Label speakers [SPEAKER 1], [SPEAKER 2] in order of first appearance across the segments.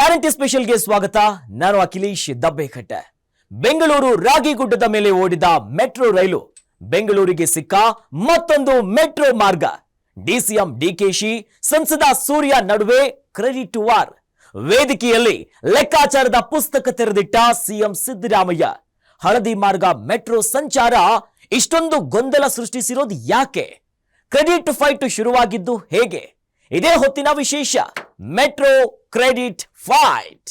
[SPEAKER 1] Guarantee ಸ್ಪೆಷಲ್ಗೆ ಸ್ವಾಗತ. ನಾನು ಅಖಿಲೇಶ್ ದಬ್ಬೆಕಟ್ಟೆ. ಬೆಂಗಳೂರು ರಾಗಿಗುಡ್ಡದ ಮೇಲೆ ಓಡಿದ ಮೆಟ್ರೋ ರೈಲು ಬೆಂಗಳೂರಿಗೆ ಸಿಕ್ಕ ಮತ್ತೊಂದು ಮೆಟ್ರೋ ಮಾರ್ಗ. ಡಿಸಿಎಂ ಡಿಕೆಶಿ, ಸಂಸದ ಸೂರ್ಯ ನಡುವೆ ಕ್ರೆಡಿಟ್ ವಾರ್. ವೇದಿಕೆಯಲ್ಲಿ ಲೆಕ್ಕಾಚಾರದ ಪುಸ್ತಕ ತೆರೆದಿಟ್ಟ ಸಿಎಂ ಸಿದ್ದರಾಮಯ್ಯ. ಹಳದಿ ಮಾರ್ಗ ಮೆಟ್ರೋ ಸಂಚಾರ ಇಷ್ಟೊಂದು ಗೊಂದಲ ಸೃಷ್ಟಿಸಿರೋದು ಯಾಕೆ? ಕ್ರೆಡಿಟ್ ಫೈಟ್ ಶುರುವಾಗಿದ್ದು ಹೇಗೆ? ಇದೇ ಹೊತ್ತಿನ ವಿಶೇಷ. ಮೆಟ್ರೋ ಕ್ರೆಡಿಟ್ ಫೈಟ್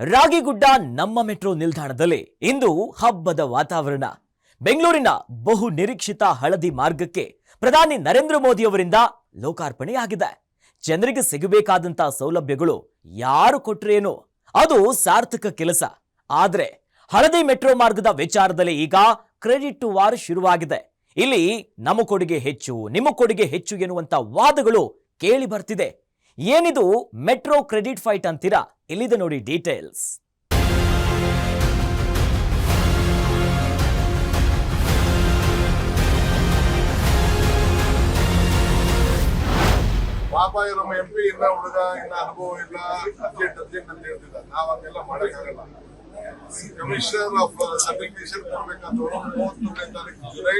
[SPEAKER 1] ರಾಗಿಗುಡ್ಡ ನಮ್ಮ ಮೆಟ್ರೋ ನಿಲ್ದಾಣದಲ್ಲಿ ಇಂದು ಹಬ್ಬದ ವಾತಾವರಣ. ಬೆಂಗಳೂರಿನ ಬಹು ನಿರೀಕ್ಷಿತ ಹಳದಿ ಮಾರ್ಗಕ್ಕೆ ಪ್ರಧಾನಿ ನರೇಂದ್ರ ಮೋದಿ ಅವರಿಂದ ಲೋಕಾರ್ಪಣೆಯಾಗಿದೆ. ಜನರಿಗೆ ಸಿಗಬೇಕಾದಂತಹ ಸೌಲಭ್ಯಗಳು ಯಾರು ಕೊಟ್ರೇನು ಅದು ಸಾರ್ಥಕ ಕೆಲಸ. ಆದ್ರೆ ಹಳದಿ ಮೆಟ್ರೋ ಮಾರ್ಗದ ವಿಚಾರದಲ್ಲಿ ಈಗ ಕ್ರೆಡಿಟ್ ವಾರ್ ಶುರುವಾಗಿದೆ. ಇಲ್ಲಿ ನಮ್ಮ ಕೊಡುಗೆ ಹೆಚ್ಚು, ನಿಮ್ಮ ಕೊಡುಗೆ ಹೆಚ್ಚು ಎನ್ನುವಂತ ವಾದಗಳು ಕೇಳಿ ಬರ್ತಿದೆ. ಏನಿದು ಮೆಟ್ರೋ ಕ್ರೆಡಿಟ್ ಫೈಟ್ ಅಂತೀರಾ? ಇಲ್ಲಿದೆ ನೋಡಿ ಡೀಟೇಲ್ಸ್.
[SPEAKER 2] ಪಾಪ ಇರೋ ಎಂ ಪಿ ಇಲ್ಲ ಹುಡುಗ ಇಲ್ಲ ಅನುಭವ ಇಲ್ಲ, ಅರ್ಜೆಂಟ್ ಅರ್ಜೆಂಟ್ ಅಂತ ಹೇಳ್ತಿದ್ದ ನಾವ್ ಅದೆಲ್ಲ ಮಾಡಕ್ಕಾಗಲ್ಲ. ಕಮಿಷನರ್ ಆಫ್ ಸರ್ಟಿಫಿಕೇಶನ್ ಕೊಡ್ಬೇಕಾದವರು ಮೂವತ್ತೊಂದನೇ ತಾರೀಕು ಜುಲೈ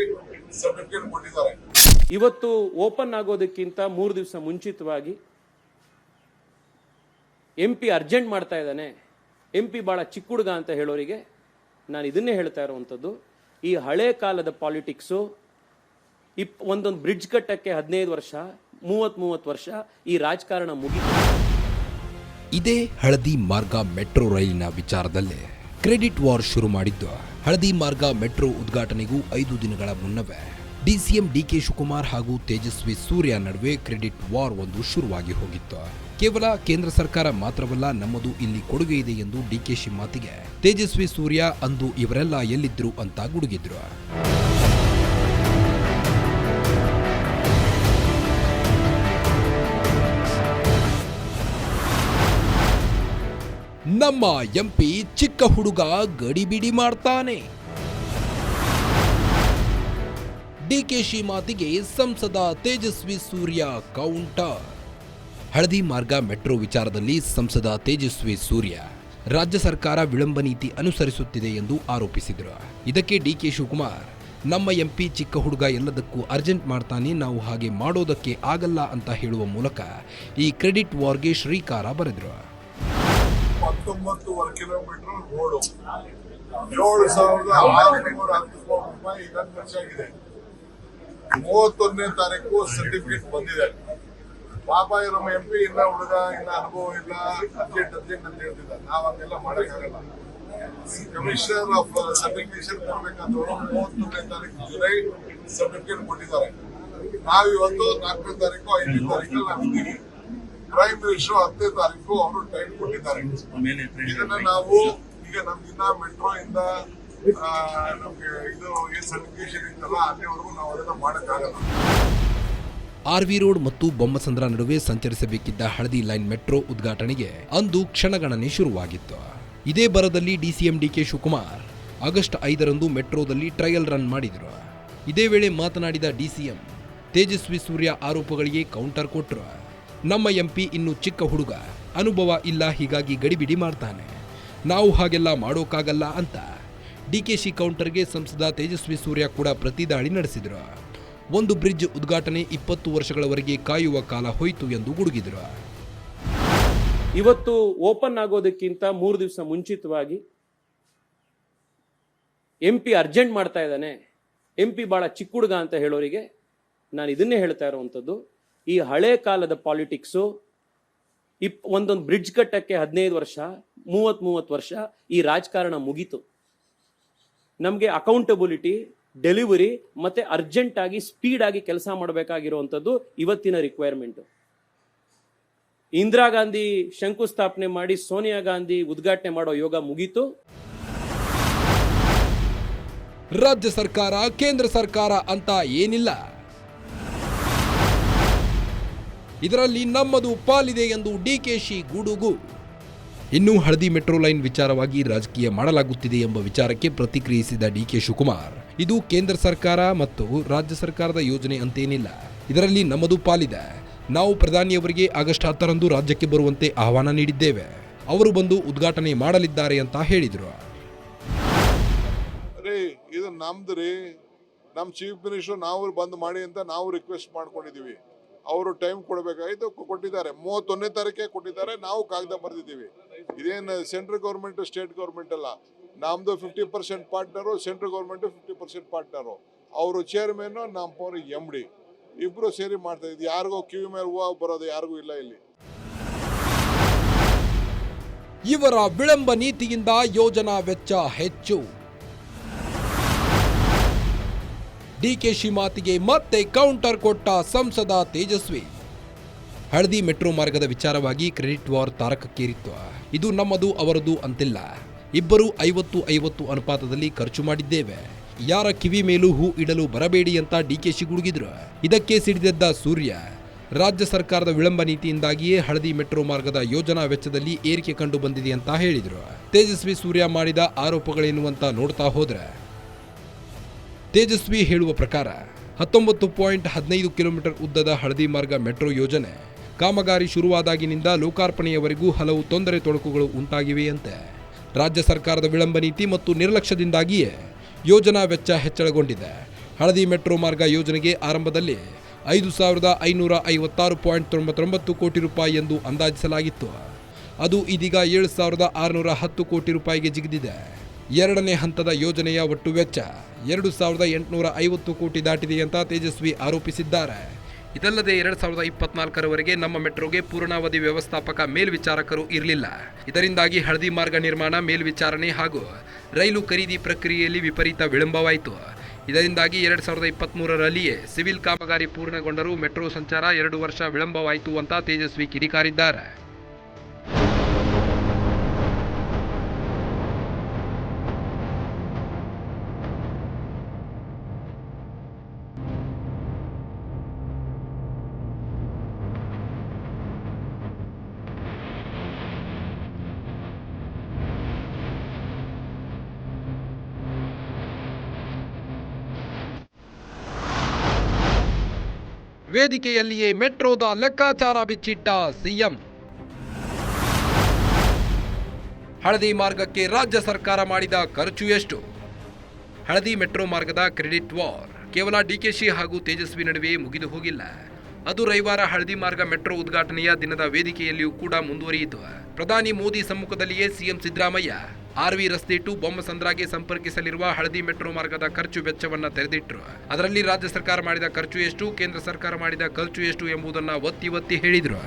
[SPEAKER 2] ಸರ್ಟಿಫಿಕೇಟ್ ಕೊಟ್ಟಿದ್ದಾರೆ
[SPEAKER 3] ಇವತ್ತು ಓಪನ್ ಆಗೋದಕ್ಕಿಂತ ಮೂರು ದಿವಸ ಮುಂಚಿತವಾಗಿ ಎಂ ಪಿ ಅರ್ಜೆಂಟ್ ಮಾಡ್ತಾ ಇದ್ದಾನೆ. ಎಂ ಪಿ ಭಾಳ ಚಿಕ್ಕ ಹುಡುಗ ಅಂತ ಹೇಳೋರಿಗೆ ನಾನು ಇದನ್ನೇ ಹೇಳ್ತಾ ಇರುವಂಥದ್ದು. ಈ ಹಳೆ ಕಾಲದ ಪಾಲಿಟಿಕ್ಸು ಇಪ್ ಒಂದೊಂದು ಬ್ರಿಡ್ಜ್ ಕಟ್ಟಕ್ಕೆ ಹದಿನೈದು ವರ್ಷ ಮೂವತ್ತ್ ಮೂವತ್ತು ವರ್ಷ ಈ ರಾಜಕಾರಣ ಮುಗಿತು.
[SPEAKER 4] ಇದೇ ಹಳದಿ ಮಾರ್ಗ ಮೆಟ್ರೋ ರೈಲಿನ ವಿಚಾರದಲ್ಲೇ ಕ್ರೆಡಿಟ್ ವಾರ್ ಶುರು ಮಾಡಿದ್ದು. ಹಳದಿ ಮಾರ್ಗ ಮೆಟ್ರೋ ಉದ್ಘಾಟನೆಗೂ ಐದು ದಿನಗಳ ಮುನ್ನವೇ ಡಿಸಿಎಂ ಡಿಕೆ ಶಿವಕುಮಾರ್ ಹಾಗೂ ತೇಜಸ್ವಿ ಸೂರ್ಯ ನಡುವೆ ಕ್ರೆಡಿಟ್ ವಾರ್ ಒಂದು ಶುರುವಾಗಿ ಹೋಗಿತ್ತು. ಕೇವಲ ಕೇಂದ್ರ ಸರ್ಕಾರ ಮಾತ್ರವಲ್ಲ, ನಮ್ಮದು ಇಲ್ಲಿ ಕೊಡುಗೆ ಇದೆ ಎಂದು ಡಿಕೆಶಿ ಮಾತಿಗೆ ತೇಜಸ್ವಿ ಸೂರ್ಯ ಅಂದು ಇವರೆಲ್ಲ ಎಲ್ಲಿದ್ರು ಅಂತ ಗುಡುಗಿದ್ರು. ನಮ್ಮ ಎಂಪಿ ಚಿಕ್ಕ ಹುಡುಗ ಗಡಿಬಿಡಿ ಮಾಡ್ತಾನೆ. ಡಿಕೆಶಿ ಮಾತಿಗೆ ಸಂಸದ ತೇಜಸ್ವಿ ಸೂರ್ಯ ಕೌಂಟರ್. ಹಳದಿ ಮಾರ್ಗ ಮೆಟ್ರೋ ವಿಚಾರದಲ್ಲಿ ಸಂಸದ ತೇಜಸ್ವಿ ಸೂರ್ಯ, ರಾಜ್ಯ ಸರ್ಕಾರ ವಿಳಂಬ ನೀತಿ ಅನುಸರಿಸುತ್ತಿದೆ ಎಂದು ಆರೋಪಿಸಿದರು. ಇದಕ್ಕೆ ಡಿಕೆ ಶಿವಕುಮಾರ್, ನಮ್ಮ ಎಂಪಿ ಚಿಕ್ಕ ಹುಡುಗ ಎಲ್ಲದಕ್ಕೂ ಅರ್ಜೆಂಟ್ ಮಾಡ್ತಾನೆ, ನಾವು ಹಾಗೆ ಮಾಡೋದಕ್ಕೆ ಆಗಲ್ಲ ಅಂತ ಹೇಳುವ ಮೂಲಕ ಈ ಕ್ರೆಡಿಟ್ ವಾರ್ಗೆ ಶ್ರೀಕಾರ ಬರೆದರು.
[SPEAKER 2] ಹತ್ತೊಂಬತ್ತುವರೆ ಕಿಲೋಮೀಟರ್ ರೋಡು ಏಳು ಸಾವಿರದ ಆರುನೂರ ಹತ್ತು ಕೋಟಿ ರೂಪಾಯಿ ಇದನ್ನು ಖರ್ಚಾಗಿದೆ ಮೂವತ್ತೊಂದನೇ ತಾರೀಕು ಸರ್ಟಿಫಿಕೇಟ್ ಬಂದಿದೆ. ಪಾಪ ಇರೋ ಎಂ ಪಿ ಇಲ್ಲ, ಹುಡುಗ ಇಲ್ಲ, ಅನುಭವ ಇಲ್ಲ ಅರ್ಜೆಂಟ್ ಅರ್ಜೆಂಟ್ ಅಂತ ಹೇಳ್ತಿದ್ದ ನಾವ್ ಹಂಗೆಲ್ಲ ಮಾಡಕ್ಕಾಗಲ್ಲ ಕಮಿಷನರ್ ಆಫ್ ಸರ್ಟಿಫಿಕೇಶನ್ ಕೊಡ್ಬೇಕಾದವರು ಮೂವತ್ತೊಂದನೇ ತಾರೀಕು ಜುಲೈ ಸರ್ಟಿಫಿಕೇಟ್ ಕೊಟ್ಟಿದ್ದಾರೆ. ನಾವಿವತ್ತು ನಾಲ್ಕನೇ ತಾರೀಕು ಐದನೇ ತಾರೀಕು ನಾವಿದ್ದೀವಿ ಪ್ರೈಮ್ ಮಿನಿಸ್ಟರ್ ಹತ್ತನೇ ತಾರೀಕು ಅವರು ಟೈಮ್ ಕೊಟ್ಟಿದ್ದಾರೆ. ಇದನ್ನ ನಾವು ಈಗ ನಮ್ಗಿನ್ನ ಮೆಟ್ರೋ ಇಂದ ನಮ್ಗೆ ಇದು ಏನ್ ಸರ್ಟಿಫಿಕೇಶನ್ ಇತ್ತಲ್ಲ ಅಲ್ಲಿವರೆಗೂ ನಾವು ಅದನ್ನ ಮಾಡಕ್ಕಾಗಲ್ಲ.
[SPEAKER 4] ಆರ್ವಿ ರೋಡ್ ಮತ್ತು ಬೊಮ್ಮಸಂದ್ರ ನಡುವೆ ಸಂಚರಿಸಬೇಕಿದ್ದ ಹಳದಿ ಲೈನ್ ಮೆಟ್ರೋ ಉದ್ಘಾಟನೆಗೆ ಅಂದು ಕ್ಷಣಗಣನೆ ಶುರುವಾಗಿತ್ತು. ಇದೇ ಬರದಲ್ಲಿ ಡಿಸಿಎಂ ಡಿಕೆ ಶಿವಕುಮಾರ್ ಆಗಸ್ಟ್ ಐದರಂದು ಮೆಟ್ರೋದಲ್ಲಿ ಟ್ರಯಲ್ ರನ್ ಮಾಡಿದರು. ಇದೇ ವೇಳೆ ಮಾತನಾಡಿದ ಡಿಸಿಎಂ ತೇಜಸ್ವಿ ಸೂರ್ಯ ಆರೋಪಗಳಿಗೆ ಕೌಂಟರ್. ಕೊಟ್ಟರು ನಮ್ಮ ಎಂಪಿ ಇನ್ನು ಚಿಕ್ಕ ಹುಡುಗ, ಅನುಭವ ಇಲ್ಲ, ಹೀಗಾಗಿ ಗಡಿಬಿಡಿ ಮಾಡ್ತಾನೆ. ನಾವು ಹಾಗೆಲ್ಲ ಮಾಡೋಕ್ಕಾಗಲ್ಲ ಅಂತ ಡಿ ಕೆ ಶಿ ಕೌಂಟರ್ಗೆ ಸಂಸದ ತೇಜಸ್ವಿ ಸೂರ್ಯ ಕೂಡ ಪ್ರತಿದಾಳಿ ನಡೆಸಿದರು. ಒಂದು ಬ್ರಿಡ್ಜ್ ಉದ್ಘಾಟನೆ ಇಪ್ಪತ್ತು ವರ್ಷಗಳವರೆಗೆ ಕಾಯುವ ಕಾಲ ಹೋಯಿತು ಎಂದು ಗುಡುಗಿದರು.
[SPEAKER 3] ಇವತ್ತು ಓಪನ್ ಆಗೋದಕ್ಕಿಂತ ಮೂರು ದಿವಸ ಮುಂಚಿತವಾಗಿ ಎಂ ಪಿ ಅರ್ಜೆಂಟ್ ಮಾಡ್ತಾ ಇದ್ದಾನೆ. ಎಂ ಪಿ ಭಾಳ ಚಿಕ್ಕ ಹುಡುಗ ಅಂತ ಹೇಳೋರಿಗೆ ನಾನು ಇದನ್ನೇ ಹೇಳ್ತಾ ಇರುವಂಥದ್ದು. ಈ ಹಳೆ ಕಾಲದ ಪಾಲಿಟಿಕ್ಸು, ಇಪ್, ಒಂದೊಂದು ಬ್ರಿಡ್ಜ್ ಕಟ್ಟಕ್ಕೆ ಹದಿನೈದು ವರ್ಷ, ಮೂವತ್ತ್ ಮೂವತ್ತು ವರ್ಷ ಈ ರಾಜಕಾರಣ ಮುಗೀತು. ನಮಗೆ ಅಕೌಂಟಬಿಲಿಟಿ ಡೆಲಿವರಿ ಮತ್ತೆ ಅರ್ಜೆಂಟ್ ಆಗಿ ಸ್ಪೀಡ್ ಆಗಿ ಕೆಲಸ ಮಾಡಬೇಕಾಗಿರುವಂಥದ್ದು ಇವತ್ತಿನ ರಿಕ್ವೈರ್ಮೆಂಟ್ ಇಂದಿರಾ ಗಾಂಧಿ ಶಂಕುಸ್ಥಾಪನೆ ಮಾಡಿ ಸೋನಿಯಾ ಗಾಂಧಿ ಉದ್ಘಾಟನೆ ಮಾಡೋ ಯೋಗ ಮುಗೀತು.
[SPEAKER 4] ರಾಜ್ಯ ಸರ್ಕಾರ, ಕೇಂದ್ರ ಸರ್ಕಾರ ಅಂತ ಏನಿಲ್ಲ. ಇದರಲ್ಲಿ ನಮ್ಮದು ಪಾಲಿದೆ ಎಂದು ಡಿಕೆಶಿ ಗುಡುಗು. ಇನ್ನು ಹಳದಿ ಮೆಟ್ರೋ ಲೈನ್ ವಿಚಾರವಾಗಿ ರಾಜಕೀಯ ಮಾಡಲಾಗುತ್ತಿದೆ ಎಂಬ ವಿಚಾರಕ್ಕೆ ಪ್ರತಿಕ್ರಿಯಿಸಿದ ಡಿಕೆ ಶಿವಕುಮಾರ್, ಇದು ಕೇಂದ್ರ ಸರ್ಕಾರ ಮತ್ತು ರಾಜ್ಯ ಸರ್ಕಾರದ ಯೋಜನೆ ಅಂತೇನಿಲ್ಲ. ಇದರಲ್ಲಿ ನಮ್ಮದು ಪಾಲಿದೆ. ನಾವು ಪ್ರಧಾನಿಯವರಿಗೆ ಆಗಸ್ಟ್ ಹತ್ತರಂದು ರಾಜ್ಯಕ್ಕೆ ಬರುವಂತೆ ಆಹ್ವಾನ ನೀಡಿದ್ದೇವೆ. ಅವರು ಬಂದು ಉದ್ಘಾಟನೆ ಮಾಡಲಿದ್ದಾರೆ ಅಂತ ಹೇಳಿದರು.
[SPEAKER 2] ಅರೇ ಇದು ನಮ್ದು ರೀ ನಮ್ಮ ಚೀಫ್ ಮಿನಿಸ್ಟರ್ ನಾವು ಬಂದು ಮಾಡಿ ಅಂತ ನಾವು ರಿಕ್ವೆಸ್ಟ್ ಮಾಡ್ಕೊಂಡಿದೀವಿ. ಅವರು ಟೈಮ್ ಕೊಡಬೇಕಾಯ್ತು ಕೊಟ್ಟಿದ್ದಾರೆ. ಮೂವತ್ತೊಂದನೇ ತಾರೀಕೆ ಕೊಟ್ಟಿದ್ದಾರೆ. ನಾವು ಕಾಗದ ಬರೆದಿದ್ದೀವಿ. ಇದೇನು ಸೆಂಟ್ರಲ್ ಗೌರ್ಮೆಂಟ್ ಸ್ಟೇಟ್ ಗೌರ್ಮೆಂಟ್ ಅಲ್ಲ. ನಮ್ದು fifty percent partner central government fifty percent partner ಅವರು ಚೇರ್ಮನ್ನು ನಮ್ಮ ಎಂ ಡಿ ಇಬ್ರು ಸೇರಿ ಮಾಡ್ತಾ ಇದ್ದೀವಿ. ಯಾರಿಗೋ ಕಿವಿ ಮೇಲೆ ಹೂವು ಬರೋದು ಯಾರಿಗೂ ಇಲ್ಲ ಇಲ್ಲಿ.
[SPEAKER 4] ಇವರ ವಿಳಂಬ ನೀತಿಯಿಂದ ಯೋಜನಾ ವೆಚ್ಚ ಹೆಚ್ಚು. ಡಿಕೆಶಿ ಮಾತಿಗೆ ಮತ್ತೆ ಕೌಂಟರ್ ಕೊಟ್ಟ ಸಂಸದ ತೇಜಸ್ವಿ. ಹಳದಿ ಮೆಟ್ರೋ ಮಾರ್ಗದ ವಿಚಾರವಾಗಿ ಕ್ರೆಡಿಟ್ ವಾರ್ ತಾರಕಕ್ಕೇರಿತ್ತು. ಇದು ನಮ್ಮದು, ಅವರದು ಅಂತಿಲ್ಲ. ಇಬ್ಬರು ಐವತ್ತು ಐವತ್ತು ಅನುಪಾತದಲ್ಲಿ ಖರ್ಚು ಮಾಡಿದ್ದೇವೆ. ಯಾರ ಕಿವಿ ಮೇಲೂ ಹೂ ಇಡಲು ಬರಬೇಡಿ ಅಂತ ಡಿಕೆಶಿ ಗುಡುಗಿದ್ರು ಇದಕ್ಕೆ ಸಿಡಿದೆದ್ದ ಸೂರ್ಯ, ರಾಜ್ಯ ಸರ್ಕಾರದ ವಿಳಂಬ ನೀತಿಯಿಂದಾಗಿಯೇ ಹಳದಿ ಮೆಟ್ರೋ ಮಾರ್ಗದ ಯೋಜನಾ ವೆಚ್ಚದಲ್ಲಿ ಏರಿಕೆ ಕಂಡು ಬಂದಿದೆ ಅಂತ ಹೇಳಿದರು. ತೇಜಸ್ವಿ ಸೂರ್ಯ ಮಾಡಿದ ಆರೋಪಗಳೇನುವಂತ ನೋಡ್ತಾ ಹೋದ್ರೆ ತೇಜಸ್ವಿ ಹೇಳುವ ಪ್ರಕಾರ, ಹತ್ತೊಂಬತ್ತು ಪಾಯಿಂಟ್ ಹದಿನೈದು ಕಿಲೋಮೀಟರ್ ಉದ್ದದ ಹಳದಿ ಮಾರ್ಗ ಮೆಟ್ರೋ ಯೋಜನೆ ಕಾಮಗಾರಿ ಶುರುವಾದಾಗಿನಿಂದ ಲೋಕಾರ್ಪಣೆಯವರೆಗೂ ಹಲವು ತೊಂದರೆ ತೊಡಕುಗಳು ಉಂಟಾಗಿವೆಯಂತೆ. ರಾಜ್ಯ ಸರ್ಕಾರದ ವಿಳಂಬ ನೀತಿ ಮತ್ತು ನಿರ್ಲಕ್ಷ್ಯದಿಂದಾಗಿಯೇ ಯೋಜನಾ ವೆಚ್ಚ ಹೆಚ್ಚಳಗೊಂಡಿದೆ. ಹಳದಿ ಮೆಟ್ರೋ ಮಾರ್ಗ ಯೋಜನೆಗೆ ಆರಂಭದಲ್ಲಿ ಐದು ಸಾವಿರದ ಐನೂರ ಐವತ್ತಾರು ಪಾಯಿಂಟ್ ತೊಂಬತ್ತೊಂಬತ್ತು ಕೋಟಿ ರೂಪಾಯಿ ಎಂದು ಅಂದಾಜಿಸಲಾಗಿತ್ತು. ಅದು ಇದೀಗ ಏಳು ಸಾವಿರದ ಆರುನೂರ ಹತ್ತು ಕೋಟಿ ರೂಪಾಯಿಗೆ ಜಿಗಿದಿದೆ. ಎರಡನೇ ಹಂತದ ಯೋಜನೆಯ ಒಟ್ಟು ವೆಚ್ಚ ಎರಡು ಸಾವಿರದ ಎಂಟುನೂರ ಐವತ್ತು ಕೋಟಿ ದಾಟಿದೆ ಅಂತ ತೇಜಸ್ವಿ ಆರೋಪಿಸಿದ್ದಾರೆ. ಇದಲ್ಲದೆ ಎರಡು ಸಾವಿರದ ಇಪ್ಪತ್ನಾಲ್ಕರವರೆಗೆ ನಮ್ಮ ಮೆಟ್ರೋಗೆ ಪೂರ್ಣಾವಧಿ ವ್ಯವಸ್ಥಾಪಕ ಮೇಲ್ವಿಚಾರಕರು ಇರಲಿಲ್ಲ. ಇದರಿಂದಾಗಿ ಹಳದಿ ಮಾರ್ಗ ನಿರ್ಮಾಣ, ಮೇಲ್ವಿಚಾರಣೆ ಹಾಗೂ ರೈಲು ಖರೀದಿ ಪ್ರಕ್ರಿಯೆಯಲ್ಲಿ ವಿಪರೀತ ವಿಳಂಬವಾಯಿತು. ಇದರಿಂದಾಗಿ ಎರಡು ಸಾವಿರದ ಇಪ್ಪತ್ತ್ಮೂರರಲ್ಲಿಯೇ ಸಿವಿಲ್ ಕಾಮಗಾರಿ ಪೂರ್ಣಗೊಂಡರೂ ಮೆಟ್ರೋ ಸಂಚಾರ ಎರಡು ವರ್ಷ ವಿಳಂಬವಾಯಿತು ಅಂತ ತೇಜಸ್ವಿ ಕಿಡಿಕಾರಿದ್ದಾರೆ. ವೇದಿಕೆಯಲ್ಲಿಯೇ ಮೆಟ್ರೋದ ಲೆಕ್ಕಾಚಾರ ಬಿಚ್ಚಿಟ್ಟ ಸಿಎಂ. ಹಳದಿ ಮಾರ್ಗಕ್ಕೆ ರಾಜ್ಯ ಸರ್ಕಾರ ಮಾಡಿದ ಖರ್ಚು ಎಷ್ಟು? ಹಳದಿ ಮೆಟ್ರೋ ಮಾರ್ಗದ ಕ್ರೆಡಿಟ್ ವಾರ್. ಕೇವಲ ಡಿಕೆಶಿ ಹಾಗೂ ತೇಜಸ್ವಿ ನಡುವೆ ಮುಗಿದು ಹೋಗಿಲ್ಲ. ಅದು ರವಿವಾರ ಹಳದಿ ಮಾರ್ಗ ಮೆಟ್ರೋ ಉದ್ಘಾಟನೆಯ ದಿನದ ವೇದಿಕೆಯಲ್ಲಿಯೂ ಕೂಡ ಮುಂದುವರಿಯಿತು. ಪ್ರಧಾನಿ ಮೋದಿ ಸಮ್ಮುಖದಲ್ಲಿಯೇ ಸಿಎಂ ಸಿದ್ದರಾಮಯ್ಯ ಆರ್ವಿ ರಸ್ತೆ ಟು ಬೊಮ್ಮಸಂದ್ರಾಗೆ ಸಂಪರ್ಕಿಸಲಿರುವ ಹಳದಿ ಮೆಟ್ರೋ ಮಾರ್ಗದ ಖರ್ಚು ವೆಚ್ಚವನ್ನು ತೆರೆದಿಟ್ಟರು ಅದರಲ್ಲಿ ರಾಜ್ಯ ಸರ್ಕಾರ ಮಾಡಿದ ಖರ್ಚು ಎಷ್ಟು, ಕೇಂದ್ರ ಸರ್ಕಾರ ಮಾಡಿದ ಖರ್ಚು ಎಷ್ಟು ಎಂಬುದನ್ನ ಒತ್ತಿ ಒತ್ತಿ ಹೇಳಿದ್ರು.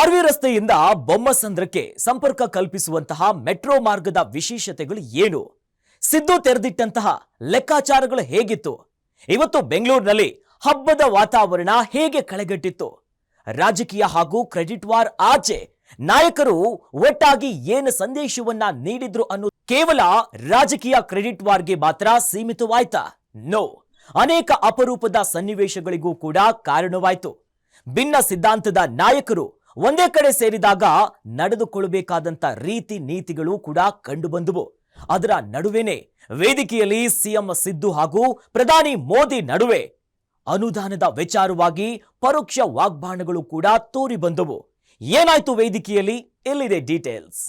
[SPEAKER 1] ಆರ್ವಿ ರಸ್ತೆಯಿಂದ ಬೊಮ್ಮಸಂದ್ರಕ್ಕೆ ಸಂಪರ್ಕ ಕಲ್ಪಿಸುವಂತಹ ಮೆಟ್ರೋ ಮಾರ್ಗದ ವಿಶೇಷತೆಗಳು ಏನು? ಸಿದ್ದು ತೆರೆದಿಟ್ಟಂತಹ ಲೆಕ್ಕಾಚಾರಗಳು ಹೇಗಿತ್ತು? ಇವತ್ತು ಬೆಂಗಳೂರಿನಲ್ಲಿ ಹಬ್ಬದ ವಾತಾವರಣ ಹೇಗೆ ಕಳೆಗಟ್ಟಿತ್ತು? ರಾಜಕೀಯ ಹಾಗೂ ಕ್ರೆಡಿಟ್ ವಾರ್ ಆಚೆ ನಾಯಕರು ಒಟ್ಟಾಗಿ ಏನು ಸಂದೇಶವನ್ನ ನೀಡಿದ್ರು ಅನ್ನೋ ಕೇವಲ ರಾಜಕೀಯ ಕ್ರೆಡಿಟ್ ವಾರ್ಗೆ ಮಾತ್ರ ಸೀಮಿತವಾಯ್ತಾ? ನೋ. ಅನೇಕ ಅಪರೂಪದ ಸನ್ನಿವೇಶಗಳಿಗೂ ಕೂಡ ಕಾರಣವಾಯಿತು. ಭಿನ್ನ ಸಿದ್ಧಾಂತದ ನಾಯಕರು ಒಂದೇ ಕಡೆ ಸೇರಿದಾಗ ನಡೆದುಕೊಳ್ಳಬೇಕಾದಂತ ರೀತಿ ನೀತಿಗಳು ಕೂಡ ಕಂಡುಬಂದವು. ಅದರ ನಡುವೆನೆ ವೇದಿಕೆಯಲ್ಲಿ ಸಿಎಂ ಸಿದ್ದು ಹಾಗೂ ಪ್ರಧಾನಿ ಮೋದಿ ನಡುವೆ ಅನುದಾನದ ವಿಚಾರವಾಗಿ ಪರೋಕ್ಷ ವಾಗ್ಬಾಣಗಳು ಕೂಡ ತೋರಿ ಬಂದವು ಏನಾಯ್ತು ವೇದಿಕೆಯಲ್ಲಿ? ಎಲ್ಲಿದೆ ಡೀಟೇಲ್ಸ್.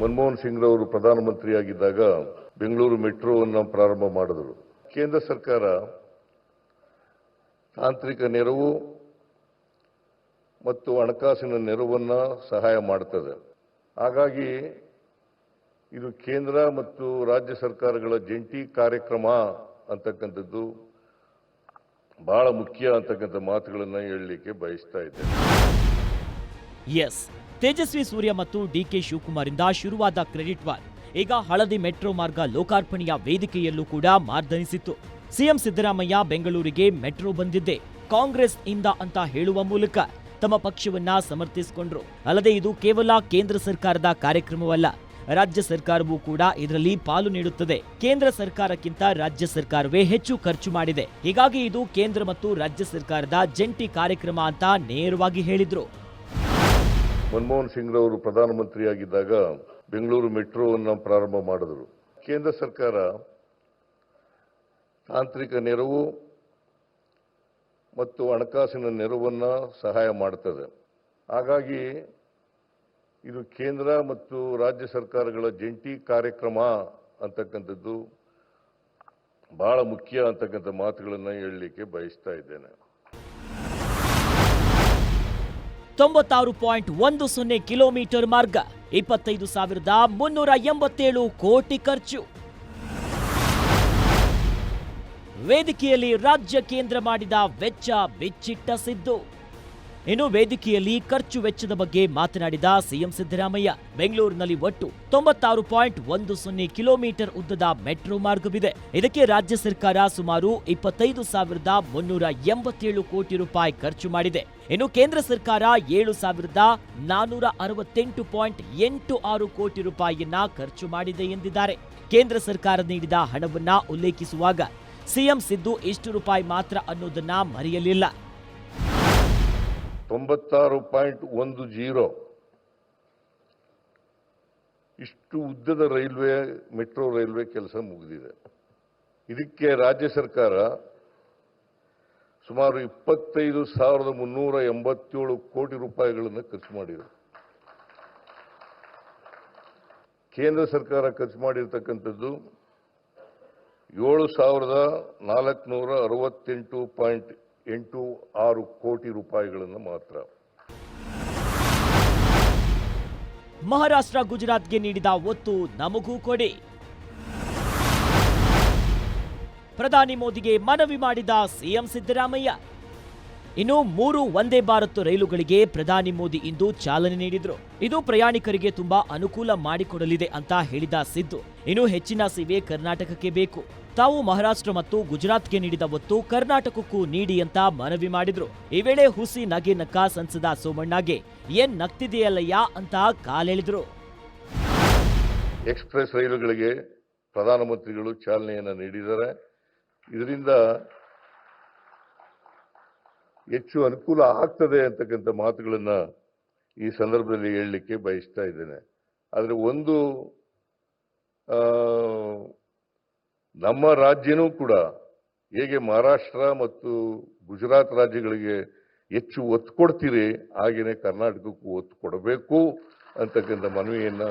[SPEAKER 5] ಮನಮೋಹನ್ ಸಿಂಗ್ ರವರು ಪ್ರಧಾನಮಂತ್ರಿಯಾಗಿದ್ದಾಗ ಬೆಂಗಳೂರು ಮೆಟ್ರೋವನ್ನು ಪ್ರಾರಂಭ ಮಾಡಿದರು. ಕೇಂದ್ರ ಸರ್ಕಾರ ತಾಂತ್ರಿಕ ನೆರವು ಮತ್ತು ಹಣಕಾಸಿನ ನೆರವನ್ನು ಸಹಾಯ ಮಾಡ್ತದೆ. ಹಾಗಾಗಿ ಇದು ಕೇಂದ್ರ ಮತ್ತು ರಾಜ್ಯ ಸರ್ಕಾರಗಳ ಜಂಟಿ ಕಾರ್ಯಕ್ರಮ ಅಂತಕ್ಕಂಥದ್ದು ಬಹಳ ಮುಖ್ಯ ಅಂತಕ್ಕಂಥ ಮಾತುಗಳನ್ನು ಹೇಳಲಿಕ್ಕೆ ಬಯಸ್ತಾ ಇದ್ದೇನೆ.
[SPEAKER 1] ಎಸ್, ತೇಜಸ್ವಿ ಸೂರ್ಯ ಮತ್ತು ಡಿ ಕೆ ಶಿವಕುಮಾರಿಂದ ಶುರುವಾದ ಕ್ರೆಡಿಟ್ ವಾರ್. ಈಗ ಹಳದಿ ಮೆಟ್ರೋ ಮಾರ್ಗ ಲೋಕಾರ್ಪಣೆಯ ವೇದಿಕೆಯಲ್ಲೂ ಕೂಡ ಮಾರ್ದನಿಸಿತ್ತು. ಸಿಎಂ ಸಿದ್ದರಾಮಯ್ಯ ಬೆಂಗಳೂರಿಗೆ ಮೆಟ್ರೋ ಬಂದಿದ್ದೆ ಕಾಂಗ್ರೆಸ್ ಇಂದ ಅಂತ ಹೇಳುವ ಮೂಲಕ ತಮ್ಮ ಪಕ್ಷವನ್ನ ಸಮರ್ಥಿಸಿಕೊಂಡ್ರು. ಅಲ್ಲದೆ ಇದು ಕೇವಲ ಕೇಂದ್ರ ಸರ್ಕಾರದ ಕಾರ್ಯಕ್ರಮವಲ್ಲ, ರಾಜ್ಯ ಸರ್ಕಾರವೂ ಕೂಡ ಇದರಲ್ಲಿ ಪಾಲು ನೀಡುತ್ತದೆ. ಕೇಂದ್ರ ಸರ್ಕಾರಕ್ಕಿಂತ ರಾಜ್ಯ ಸರ್ಕಾರವೇ ಹೆಚ್ಚು ಖರ್ಚು ಮಾಡಿದೆ. ಹೀಗಾಗಿ ಇದು ಕೇಂದ್ರ ಮತ್ತು ರಾಜ್ಯ ಸರ್ಕಾರದ ಜಂಟಿ ಕಾರ್ಯಕ್ರಮ ಅಂತ ನೇರವಾಗಿ ಹೇಳಿದ್ರು.
[SPEAKER 5] ಮನಮೋಹನ್ ಸಿಂಗ್ ರವರು ಪ್ರಧಾನಮಂತ್ರಿಯಾಗಿದ್ದಾಗ ಬೆಂಗಳೂರು ಮೆಟ್ರೋವನ್ನು ಪ್ರಾರಂಭ ಮಾಡಿದ್ರು. ಕೇಂದ್ರ ಸರ್ಕಾರ ತಾಂತ್ರಿಕ ನೆರವು ಮತ್ತು ಹಣಕಾಸಿನ ನೆರವನ್ನು ಸಹಾಯ ಮಾಡ್ತದೆ. ಹಾಗಾಗಿ ಇದು ಕೇಂದ್ರ ಮತ್ತು ರಾಜ್ಯ ಸರ್ಕಾರಗಳ ಜಂಟಿ ಕಾರ್ಯಕ್ರಮ ಅಂತಕ್ಕಂಥದ್ದು ಬಹಳ ಮುಖ್ಯ ಅಂತಕ್ಕಂಥ ಮಾತುಗಳನ್ನು ಹೇಳಲಿಕ್ಕೆ ಬಯಸ್ತಾ ಇದ್ದೇನೆ.
[SPEAKER 1] ತೊಂಬತ್ತಾರು ಪಾಯಿಂಟ್ ಒಂದು ಸೊನ್ನೆ ಕಿಲೋಮೀಟರ್ ಮಾರ್ಗ, ಇಪ್ಪತ್ತೈದು ಸಾವಿರದ ಮುನ್ನೂರ ಎಂಬತ್ತೇಳು ಕೋಟಿ ಖರ್ಚು. ವೇದಿಕೆಯಲ್ಲಿ ರಾಜ್ಯ ಕೇಂದ್ರ ಮಾಡಿದ ವೆಚ್ಚ ಬಿಚ್ಚಿಟ್ಟ ಸಿದ್ದು. ಇನ್ನು ವೇದಿಕೆಯಲ್ಲಿ ಖರ್ಚು ವೆಚ್ಚದ ಬಗ್ಗೆ ಮಾತನಾಡಿದ ಸಿಎಂ ಸಿದ್ದರಾಮಯ್ಯ, ಬೆಂಗಳೂರಿನಲ್ಲಿ ಒಟ್ಟು ತೊಂಬತ್ತಾರು ಪಾಯಿಂಟ್ ಒಂದು ಸೊನ್ನೆ ಕಿಲೋಮೀಟರ್ ಉದ್ದದ ಮೆಟ್ರೋ ಮಾರ್ಗವಿದೆ. ಇದಕ್ಕೆ ರಾಜ್ಯ ಸರ್ಕಾರ ಸುಮಾರು ಇಪ್ಪತ್ತೈದು ಸಾವಿರದ ಮುನ್ನೂರ ಎಂಬತ್ತೇಳು ಕೋಟಿ ರೂಪಾಯಿ ಖರ್ಚು ಮಾಡಿದೆ. ಇನ್ನು ಕೇಂದ್ರ ಸರ್ಕಾರ ಏಳು ಸಾವಿರದ ನಾನೂರ ಅರವತ್ತೆಂಟು ಪಾಯಿಂಟ್ ಎಂಟು ಆರು ಕೋಟಿ ರೂಪಾಯಿಯನ್ನ ಖರ್ಚು ಮಾಡಿದೆ ಎಂದಿದ್ದಾರೆ. ಕೇಂದ್ರ ಸರ್ಕಾರ ನೀಡಿದ ಹಣವನ್ನ ಉಲ್ಲೇಖಿಸುವಾಗ ಸಿಎಂ ಸಿದ್ದು ಇಷ್ಟು ರೂಪಾಯಿ ಮಾತ್ರ ಅನ್ನೋದನ್ನ ಮರೆಯಲಿಲ್ಲ.
[SPEAKER 5] ತೊಂಬತ್ತಾರು ಪಾಯಿಂಟ್ ಒಂದು ಜೀರೋ. ಇಷ್ಟು ಉದ್ದದ ರೈಲ್ವೆ, ಮೆಟ್ರೋ ರೈಲ್ವೆ ಕೆಲಸ ಮುಗಿದಿದೆ. ಇದಕ್ಕೆ ರಾಜ್ಯ ಸರ್ಕಾರ ಸುಮಾರು ಇಪ್ಪತ್ತೈದು ಸಾವಿರದ ಮುನ್ನೂರ ಎಂಬತ್ತೇಳು ಕೋಟಿ ರೂಪಾಯಿಗಳನ್ನು ಖರ್ಚು ಮಾಡಿದೆ. ಕೇಂದ್ರ ಸರ್ಕಾರ ಖರ್ಚು ಮಾಡಿರ್ತಕ್ಕಂಥದ್ದು ಏಳು ಸಾವಿರದ ನಾಲ್ಕುನೂರ ಅರವತ್ತೆಂಟು ಪಾಯಿಂಟ್ ಎಂಟು ಆರು ಕೋಟಿ ರೂಪಾಯಿಗಳನ್ನು ಮಾತ್ರ.
[SPEAKER 1] ಮಹಾರಾಷ್ಟ್ರ ಗುಜರಾತ್ಗೆ ನೀಡಿದ ಒತ್ತು ನಮಗೂ ಕೊಡಿ. ಪ್ರಧಾನಿ ಮೋದಿಗೆ ಮನವಿ ಮಾಡಿದ ಸಿಎಂ ಸಿದ್ದರಾಮಯ್ಯ. ಇನ್ನು ಮೂರು ವಂದೇ ಭಾರತ್ ರೈಲುಗಳಿಗೆ ಪ್ರಧಾನಿ ಮೋದಿ ಇಂದು ಚಾಲನೆ ನೀಡಿದ್ರು. ಇದು ಪ್ರಯಾಣಿಕರಿಗೆ ತುಂಬಾ ಅನುಕೂಲ ಮಾಡಿಕೊಡಲಿದೆ ಅಂತ ಹೇಳಿದ ಸಿದ್ದು. ಇನ್ನು ಹೆಚ್ಚಿನ ಸೇವೆ ಕರ್ನಾಟಕಕ್ಕೆ ಬೇಕು. ತಾವು ಮಹಾರಾಷ್ಟ್ರ ಮತ್ತು ಗುಜರಾತ್ಗೆ ನೀಡಿದ ಒತ್ತು ಕರ್ನಾಟಕಕ್ಕೂ ನೀಡಿ ಅಂತ ಮನವಿ ಮಾಡಿದ್ರು. ಈ ವೇಳೆ ಹುಸಿ ನಗೆ ನಕ್ಕ ಸಂಸದ ಸೋಮಣ್ಣಗೆ, ಏನ್ ನಗ್ತಿದೆಯಲ್ಲಯ್ಯ ಅಂತ ಕಾಲೆಳೆದ್ರು
[SPEAKER 5] ಎಕ್ಸ್ಪ್ರೆಸ್ ರೈಲುಗಳಿಗೆ ಪ್ರಧಾನಮಂತ್ರಿಗಳು ಚಾಲನೆಯನ್ನು ನೀಡಿದ್ದಾರೆ. ಇದರಿಂದ ಹೆಚ್ಚು ಅನುಕೂಲ ಆಗ್ತದೆ ಅಂತಕ್ಕಂಥ ಮಾತುಗಳನ್ನು ಈ ಸಂದರ್ಭದಲ್ಲಿ ಹೇಳಲಿಕ್ಕೆ ಬಯಸ್ತಾ ಇದ್ದೇನೆ. ಆದರೆ ಒಂದು ನಮ್ಮ ರಾಜ್ಯನೂ ಕೂಡ ಹೇಗೆ ಮಹಾರಾಷ್ಟ್ರ ಮತ್ತು ಗುಜರಾತ್ ರಾಜ್ಯಗಳಿಗೆ ಹೆಚ್ಚು ಒತ್ತು ಕೊಡ್ತೀರಿ ಹಾಗೆಯೇ ಕರ್ನಾಟಕಕ್ಕೂ ಒತ್ತು ಕೊಡಬೇಕು ಅಂತಕ್ಕಂಥ ಮನವಿಯನ್ನು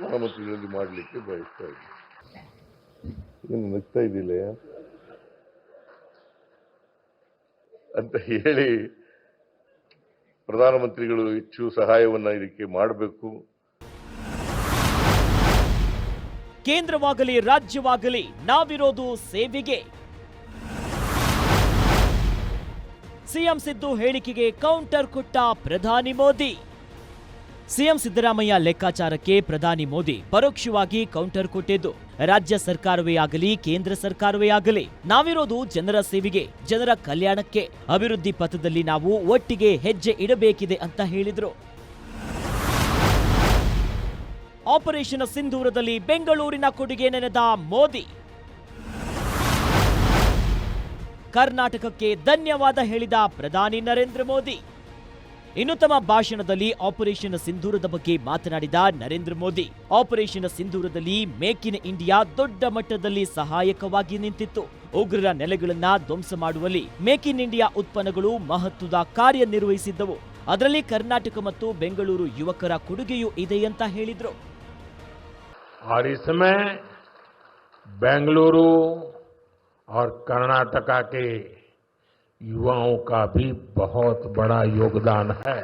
[SPEAKER 5] ಮುಖ್ಯಮಂತ್ರಿಗಳಲ್ಲಿ ಮಾಡಲಿಕ್ಕೆ ಬಯಸ್ತಾ ಇದ್ದೀನಿ. ಏನು ನಗ್ತಾ ಇದ್ದಿಲ್ಲ ಅಂತ ಹೇಳಿ ಪ್ರಧಾನಮಂತ್ರಿಗಳು ಹೆಚ್ಚು ಸಹಾಯವನ್ನು ಇದಕ್ಕೆ ಮಾಡಬೇಕು.
[SPEAKER 1] ಕೇಂದ್ರವಾಗಲಿ, ರಾಜ್ಯವಾಗಲಿ, ನಾವಿರೋದು ಸೇವೆಗೆ. ಸಿಎಂ ಸಿದ್ದು ಹೇಳಿಕೆಗೆ ಕೌಂಟರ್ ಕೊಟ್ಟ ಪ್ರಧಾನಿ ಮೋದಿ. ಸಿಎಂ ಸಿದ್ದರಾಮಯ್ಯ ಲೆಕ್ಕಾಚಾರಕ್ಕೆ ಪ್ರಧಾನಿ ಮೋದಿ ಪರೋಕ್ಷವಾಗಿ ಕೌಂಟರ್ ಕೊಟ್ಟಿದ್ದು. ರಾಜ್ಯ ಸರ್ಕಾರವೇ ಆಗಲಿ, ಕೇಂದ್ರ ಸರ್ಕಾರವೇ ಆಗಲಿ, ನಾವಿರೋದು ಜನರ ಸೇವೆಗೆ, ಜನರ ಕಲ್ಯಾಣಕ್ಕೆ. ಅಭಿವೃದ್ಧಿ ಪಥದಲ್ಲಿ ನಾವು ಒಟ್ಟಿಗೆ ಹೆಜ್ಜೆ ಇಡಬೇಕಿದೆ ಅಂತ ಹೇಳಿದರು. ಆಪರೇಷನ್ ಸಿಂಧೂರದಲ್ಲಿ ಬೆಂಗಳೂರಿನ ಕೊಡುಗೆ ನೆನೆದ ಮೋದಿ. ಕರ್ನಾಟಕಕ್ಕೆ ಧನ್ಯವಾದ ಹೇಳಿದ ಪ್ರಧಾನಿ ನರೇಂದ್ರ ಮೋದಿ. ಇನ್ನು ತಮ್ಮ ಭಾಷಣದಲ್ಲಿ ಆಪರೇಷನ್ ಸಿಂಧೂರದ ಬಗ್ಗೆ ಮಾತನಾಡಿದ ನರೇಂದ್ರ ಮೋದಿ ಆಪರೇಷನ್ ಸಿಂಧೂರದಲ್ಲಿ ಮೇಕ್ ಇನ್ ಇಂಡಿಯಾ ದೊಡ್ಡ ಮಟ್ಟದಲ್ಲಿ ಸಹಾಯಕವಾಗಿ ನಿಂತಿತ್ತು ಉಗ್ರರ ನೆಲೆಗಳನ್ನ ಧ್ವಂಸ ಮಾಡುವಲ್ಲಿ ಮೇಕ್ ಇನ್ ಇಂಡಿಯಾ ಉತ್ಪನ್ನಗಳು ಮಹತ್ವದ ಕಾರ್ಯನಿರ್ವಹಿಸಿದ್ದವು ಅದರಲ್ಲಿ ಕರ್ನಾಟಕ ಮತ್ತು ಬೆಂಗಳೂರು ಯುವಕರ ಕೊಡುಗೆಯೂ ಇದೆ ಅಂತ ಹೇಳಿದ್ರು
[SPEAKER 6] और इसमें बेंगलुरु और कर्नाटका के युवाओं का भी बहुत बड़ा योगदान है।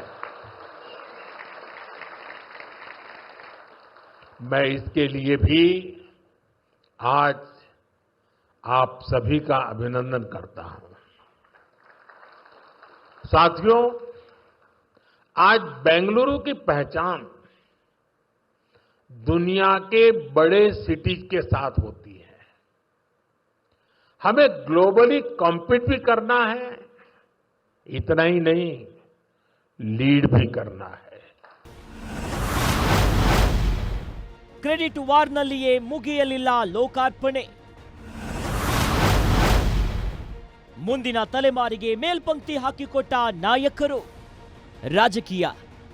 [SPEAKER 6] मैं इसके लिए भी आज आप सभी का अभिनंदन करता हूँ। साथियों, आज बेंगलुरु की पहचान दुनिया के बड़े सिटीज़ के साथ होती है हमें ग्लोबली कॉम्पीट भी करना है इतना ही नहीं लीड भी करना है
[SPEAKER 1] ಕ್ರೆಡಿಟ್ ವಾರ್ನಲ್ಲಿಯೇ ಮುಗಿಯಲಿಲ್ಲ ಲೋಕಾರ್ಪಣೆ ಮುಂದಿನ ತಲೆಮಾರಿಗೆ ಮೇಲ್ಪಂಕ್ತಿ ಹಾಕಿಕೊಟ್ಟ ನಾಯಕರು ರಾಜಕೀಯ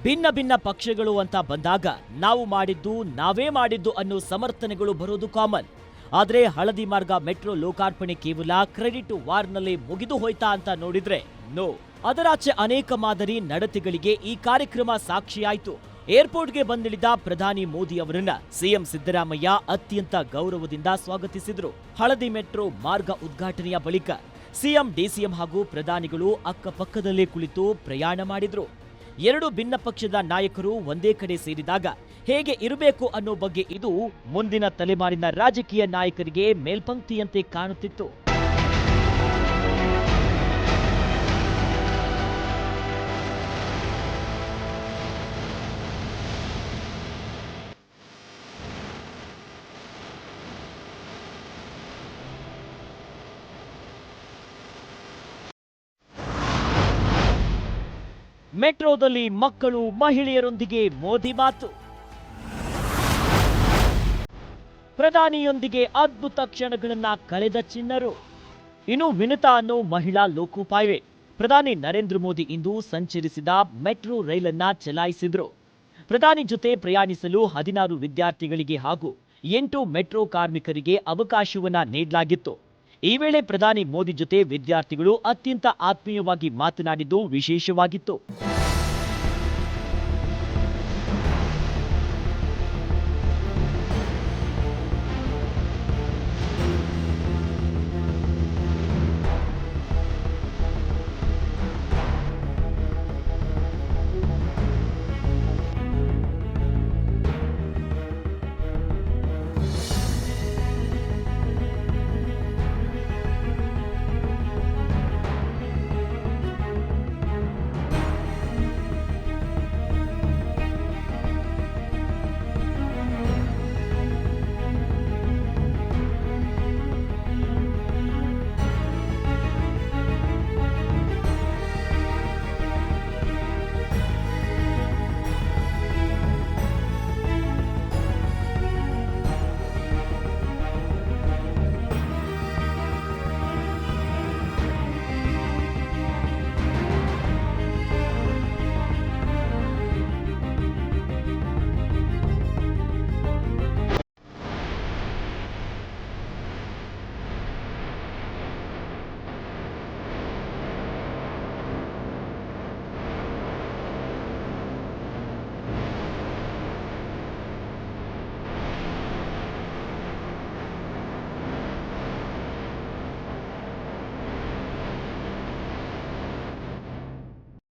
[SPEAKER 1] ಭಿನ್ನ ಭಿನ್ನ ಪಕ್ಷಗಳು ಅಂತ ಬಂದಾಗ ನಾವು ಮಾಡಿದ್ದು ನಾವೇ ಮಾಡಿದ್ದು ಅನ್ನೋ ಸಮರ್ಥನೆಗಳು ಬರೋದು ಕಾಮನ್ ಆದ್ರೆ ಹಳದಿ ಮಾರ್ಗ ಮೆಟ್ರೋ ಲೋಕಾರ್ಪಣೆ ಕೇವಲ ಕ್ರೆಡಿಟ್ ವಾರ್ನಲ್ಲಿ ಮುಗಿದು ಹೋಯ್ತಾ ಅಂತ ನೋಡಿದ್ರೆ ನೋ. ಅದರಾಚೆ ಅನೇಕ ಮಾದರಿ ನಡತೆಗಳಿಗೆ ಈ ಕಾರ್ಯಕ್ರಮ ಸಾಕ್ಷಿಯಾಯಿತು. ಏರ್ಪೋರ್ಟ್ಗೆ ಬಂದಿಳಿದ ಪ್ರಧಾನಿ ಮೋದಿ ಅವರನ್ನ ಸಿಎಂ ಸಿದ್ದರಾಮಯ್ಯ ಅತ್ಯಂತ ಗೌರವದಿಂದ ಸ್ವಾಗತಿಸಿದ್ರು. ಹಳದಿ ಮೆಟ್ರೋ ಮಾರ್ಗ ಉದ್ಘಾಟನೆಯ ಬಳಿಕ ಸಿಎಂ, ಡಿಸಿಎಂ ಹಾಗೂ ಪ್ರಧಾನಿಗಳು ಅಕ್ಕಪಕ್ಕದಲ್ಲೇ ಕುಳಿತು ಪ್ರಯಾಣ ಮಾಡಿದ್ರು. ಎರಡು ಭಿನ್ನ ಪಕ್ಷದ ನಾಯಕರು ಒಂದೇ ಕಡೆ ಸೇರಿದಾಗ ಹೇಗೆ ಇರಬೇಕು ಅನ್ನೋ ಬಗ್ಗೆ ಇದು ಮುಂದಿನ ತಲೆಮಾರಿನ ರಾಜಕೀಯ ನಾಯಕರಿಗೆ ಮೇಲ್ಪಂಕ್ತಿಯಂತೆ ಕಾಣುತ್ತಿತ್ತು. ಮೆಟ್ರೋದಲ್ಲಿ ಮಕ್ಕಳು ಮಹಿಳೆಯರೊಂದಿಗೆ ಮೋದಿ ಮಾತು. ಪ್ರಧಾನಿಯೊಂದಿಗೆ ಅದ್ಭುತ ಕ್ಷಣಗಳನ್ನ ಕಳೆದ ಚಿನ್ನರು ಇನ್ನು ವಿನತಾ ಅನ್ನೋ ಮಹಿಳಾ ಲೋಕೋಪಾಯವೇ. ಪ್ರಧಾನಿ ನರೇಂದ್ರ ಮೋದಿ ಇಂದು ಸಂಚರಿಸಿದ ಮೆಟ್ರೋ ರೈಲನ್ನ ಚಲಾಯಿಸಿದ್ರು. ಪ್ರಧಾನಿ ಜೊತೆ ಪ್ರಯಾಣಿಸಲು ಹದಿನಾರು ವಿದ್ಯಾರ್ಥಿಗಳಿಗೆ ಹಾಗೂ ಎಂಟು ಮೆಟ್ರೋ ಕಾರ್ಮಿಕರಿಗೆ ಅವಕಾಶವನ್ನ ನೀಡಲಾಗಿತ್ತು. ಈ ವೇಳೆ ಪ್ರಧಾನಿ ಮೋದಿ ಜೊತೆ ವಿದ್ಯಾರ್ಥಿಗಳು ಅತ್ಯಂತ ಆತ್ಮೀಯವಾಗಿ ಮಾತನಾಡಿದ್ದು ವಿಶೇಷವಾಗಿತ್ತು.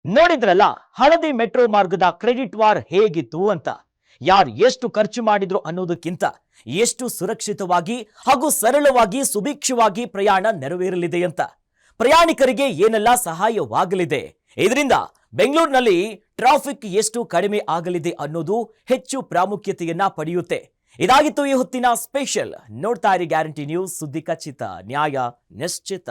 [SPEAKER 1] ನೋಡಿದ್ರಲ್ಲ, ಹಳದಿ ಮೆಟ್ರೋ ಮಾರ್ಗದ ಕ್ರೆಡಿಟ್ ವಾರ್ ಹೇಗಿತ್ತು ಅಂತ. ಯಾರು ಎಷ್ಟು ಖರ್ಚು ಮಾಡಿದ್ರು ಅನ್ನೋದಕ್ಕಿಂತ ಎಷ್ಟು ಸುರಕ್ಷಿತವಾಗಿ ಹಾಗೂ ಸರಳವಾಗಿ ಸುಭಿಕ್ಷವಾಗಿ ಪ್ರಯಾಣ ನೆರವೇರಲಿದೆ ಅಂತ. ಪ್ರಯಾಣಿಕರಿಗೆ ಏನೆಲ್ಲ ಸಹಾಯವಾಗಲಿದೆ? ಇದರಿಂದ ಬೆಂಗಳೂರಿನಲ್ಲಿ ಟ್ರಾಫಿಕ್ ಎಷ್ಟು ಕಡಿಮೆ ಆಗಲಿದೆ ಅನ್ನೋದು ಹೆಚ್ಚು ಪ್ರಾಮುಖ್ಯತೆಯನ್ನ ಪಡೆಯುತ್ತೆ. ಇದಾಗಿತ್ತು ಈ ಹೊತ್ತಿನ ಸ್ಪೆಷಲ್. ನೋಡ್ತಾ ಇರಿ ಗ್ಯಾರಂಟಿ ನ್ಯೂಸ್ ಸುದ್ದಿ ಖಚಿತ. ನ್ಯಾಯ ನಿಶ್ಚಿತ.